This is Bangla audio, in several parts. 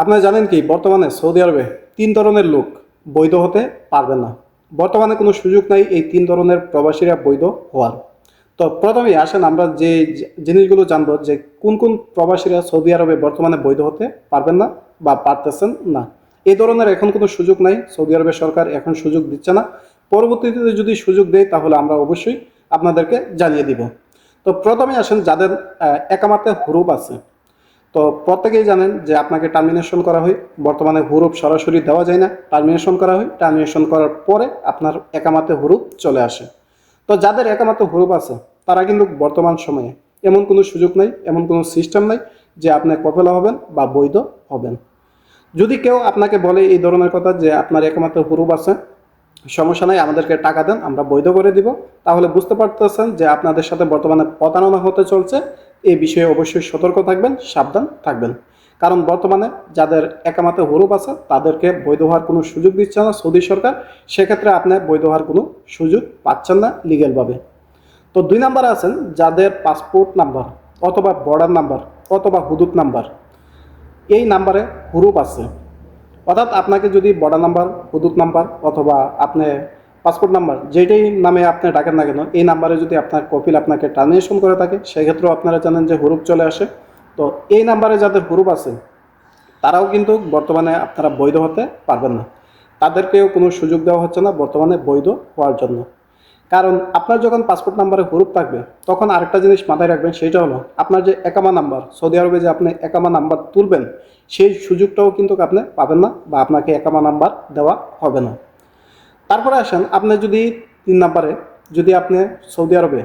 আপনারা জানেন কি, বর্তমানে সৌদি আরবে তিন ধরনের লোক বৈধ হতে পারবে না। বর্তমানে কোনো সুযোগ নাই এই তিন ধরনের প্রবাসীরা বৈধ হওয়ার। তো প্রথমেই আসেন আমরা যে জিনিসগুলো জানব যে কোন কোন প্রবাসীরা সৌদি আরবে বর্তমানে বৈধ হতে পারবেন না বা পারতেছেন না। এই ধরনের এখন কোনো সুযোগ নাই, সৌদি আরবের সরকার এখন সুযোগ দিচ্ছে না। পরবর্তীতে যদি সুযোগ দেয়, তাহলে আমরা অবশ্যই আপনাদেরকে জানিয়ে দিব। তো প্রথমে আসেন যাদের একামাতে হুরুপ আছে। তো প্রত্যেকেই জানেন যে আপনাকে টার্মিনেশন করা হয়। বর্তমানে হুরুপ সরাসরি দেওয়া যায় না। টার্মিনেশন করা হয়। টার্মিনেশন করার পরে আপনার একামাতে হুরুপ চলে আসে। তো যাদের একামাতে হুরুপ আছে, তারা কিন্তু বর্তমান সময়ে এমন কোনো সুযোগ নাই, এমন কোনো সিস্টেম নাই যে আপনি কপেলা হবেন বা বৈধ হবেন। যদি কেউ আপনাকে বলে এই ধরনের কথা যে আপনার একমাত্র হুরুপ আছে সমস্যা নাই, আমাদেরকে টাকা দেন, আমরা বৈধ করে দিব। তাহলে বুঝতে পারতেছেন যে আপনাদের সাথে বর্তমানে প্রতারণা হতে চলছে। এই বিষয়ে অবশ্যই সতর্ক থাকবেন, সাবধান থাকবেন। কারণ বর্তমানে যাদের একামাতে হুরুপ আছে, তাদেরকে বৈধ হওয়ার কোনো সুযোগ দিচ্ছে না সৌদি সরকার। সেক্ষেত্রে আপনি বৈধ হওয়ার কোনো সুযোগ পাচ্ছেন না লিগেলভাবে তো দুই নাম্বার আছেন, যাদের পাসপোর্ট নাম্বার অথবা বর্ডার নাম্বার অথবা হুদুদ নাম্বার, এই নাম্বারে হুরুপ আছে। অর্থাৎ আপনাকে যদি বর্ডার নাম্বার হুদুদ নাম্বার অথবা আপনি পাসপোর্ট নাম্বার যেটাই নামে আপনি ডাকেন না কেন, এই নাম্বারে যদি আপনার কপিল আপনাকে ট্রানজেকশন করে থাকে, সেক্ষেত্রেও আপনারা জানেন যে হুরুপ চলে আসে। তো এই নাম্বারে যাদের হুরুপ আছে, তারাও কিন্তু বর্তমানে আপনারা বৈধ হতে পারবেন না। তাদেরকেও কোনো সুযোগ দেওয়া হচ্ছে না বর্তমানে বৈধ হওয়ার জন্য। কারণ আপনার যখন পাসপোর্ট নাম্বারে হুরুপ থাকবে, তখন আরেকটা জিনিস মাথায় রাখবেন, সেটা হলো আপনার যে একামা নাম্বার সৌদি আরবে যে আপনি একামা নাম্বার তুলবেন, সেই সুযোগটাও কিন্তু আপনি পাবেন না বা আপনাকে একামা নাম্বার দেওয়া হবে না। তারপরে আসেন, আপনি যদি তিন নাম্বারে যদি আপনি সৌদি আরবে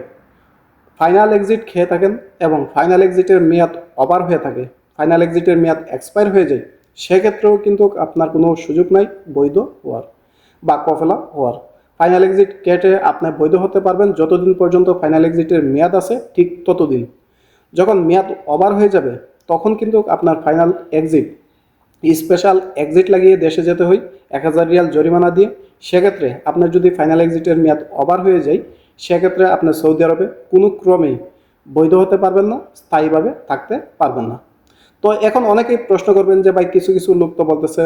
ফাইনাল এক্সিট খেয়ে থাকেন এবং ফাইনাল এক্সিটের মেয়াদ ওভার হয়ে থাকে ফাইনাল এক্সিটের মেয়াদ এক্সপায়ার হয়ে যায়, সেক্ষেত্রেও কিন্তু আপনার কোনো সুযোগ নাই বৈধ হওয়ার বা কফেলা হওয়ার। ফাইনাল এক্সিট কেটে আপনি বৈধ হতে পারবেন। যতদিন পর্যন্ত ফাইনাল এক্সিটের মেয়াদ আছে, ঠিক ততদিন। যখন মেয়াদ ওভার হয়ে যাবে, তখন কিন্তু আপনার ফাইনাল এক্সিট স্পেশাল এক্সিট লাগিয়ে দেশে যেতে হয়, এক হাজার রিয়াল জরিমানা দিয়ে। সেক্ষেত্রে আপনার যদি ফাইনাল এক্সিটের মেয়াদ ওভার হয়ে যায়, সেক্ষেত্রে আপনার সৌদি আরবে কোনো ক্রমেই বৈধ হতে পারবেন না, স্থায়ীভাবে থাকতে পারবেন না। তো এখন অনেকেই প্রশ্ন করবেন যে, ভাই, কিছু কিছু লোক তো বলতেছে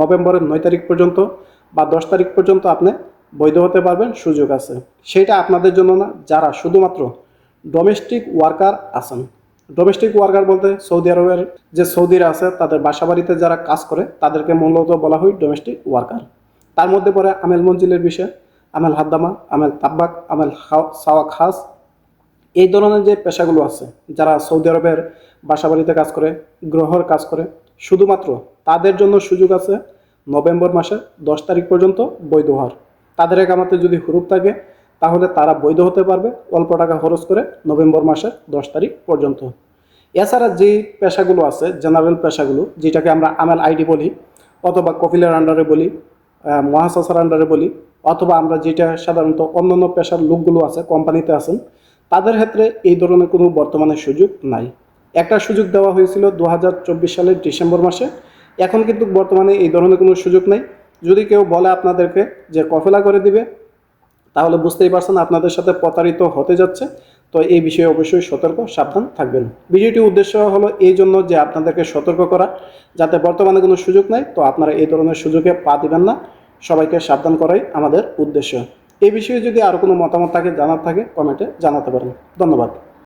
নভেম্বরের নয় তারিখ পর্যন্ত বা দশ তারিখ পর্যন্ত আপনি বৈধ হতে পারবেন, সুযোগ আছে। সেটা আপনাদের জন্য না, যারা শুধুমাত্র ডোমেস্টিক ওয়ার্কার আছেন। ডোমেস্টিক ওয়ার্কার বলতে সৌদি আরবের যে সৌদিরা আছে, তাদের বাসা বাড়িতে যারা কাজ করে, তাদেরকে মূলত বলা হয় ডোমেস্টিক ওয়ার্কার তার মধ্যে পড়ে আমেল মঞ্জিলের বিষয়, আমেল হাদ্দামা, আমেল তাব্বাক, আমেল সাওয়াক হাস। এই ধরনের যে পেশাগুলো আছে, যারা সৌদি আরবের বাসা বাড়িতে কাজ করে, গ্রহর কাজ করে, শুধুমাত্র তাদের জন্য সুযোগ আছে, নভেম্বর মাসের দশ তারিখ পর্যন্ত বৈধ হওয়ার। তাদের একামাতে যদি হুরুপ থাকে, তাহলে তারা বৈধ হতে পারবে, অল্প টাকা খরচ করে নভেম্বর মাসের দশ তারিখ পর্যন্ত। এছাড়া যে পেশাগুলো আছে, জেনারেল পেশাগুলো, যেটাকে আমরা আমেল আইডি বলি, অথবা কপিলের আন্ডারে বলি মহাসাসার আন্ডারে বলি, অথবা আমরা যেটা সাধারণত অন্যান্য পেশার লোকগুলো আছে, কোম্পানিতে আছেন, তাদের ক্ষেত্রে এই ধরনের কোনো বর্তমানে সুযোগ নাই। একটা সুযোগ দেওয়া হয়েছিল দু হাজার চব্বিশ সালের ডিসেম্বর মাসে, এখন কিন্তু বর্তমানে এই ধরনের কোনো সুযোগ নাই। যদি কেউ বলে আপনাদেরকে যে কফেলা করে দিবে, তাহলে বুঝতেই পারছেন আপনাদের সাথে প্রতারিত হতে যাচ্ছে। তো এই বিষয়ে অবশ্যই সতর্ক, সাবধান থাকবেন। ভিডিওটির উদ্দেশ্য হলো এই জন্য যে আপনাদেরকে সতর্ক করা, যাতে বর্তমানে কোনো সুযোগ নাই, তো আপনারা এই ধরনের সুযোগে পা দিবেন না। সবাইকে সাবধান করাই আমাদের উদ্দেশ্য। এই বিষয়ে যদি আর কোনো মতামত থাকে, জানার থাকে, কমেন্টে জানাতে পারেন। ধন্যবাদ।